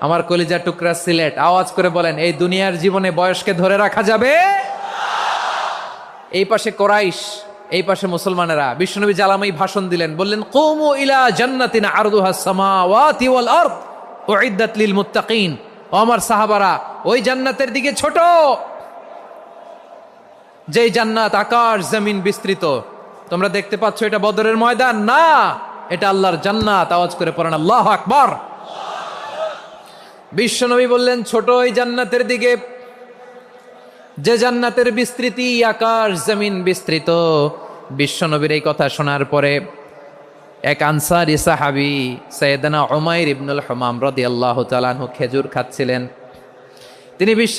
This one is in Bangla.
আমার কলিজা টুকরা সিলেট, আওয়াজ করে বলেন, এই দুনিয়ার জীবনে বয়সকে ধরে রাখা যাবে? এই পাশে কোরাইশ, এই পাশে মুসলমানেরা। বিষ্ণুনবী জালামাই ভাষণ দিলেন, বললেন, কৌমু ইলা জান্নাতিন আরদুহা সামাওয়াতি ওয়াল আরদ উইদ্দাত লিল মুত্তাকিন। আমার সাহাবারা, ওই জান্নাতের দিকে ছোট। যেই জান্নাত আকাশ, জমিন বিস্তৃত। তোমরা দেখতে পাচ্ছ এটা বদরের ময়দান। না, এটা আল্লাহর জান্নাত। আওয়াজ করে পড়েন, আল্লাহ আকবার। বিশ্বনবী বললেন, ছোট ওই জান্নাতের দিকে। যে জান্নাতের বিস্তৃতি আকাশ জমিন বিস্তৃত। বিশ্বনবীর এই কথা শোনার পরে এক আনসার ইসাহাবি সৈয়দানা ওমাইর ইবনুল হমাম রদি আল্লাহ তালানহু খেজুর খাচ্ছিলেন। তিনি বিশ্ব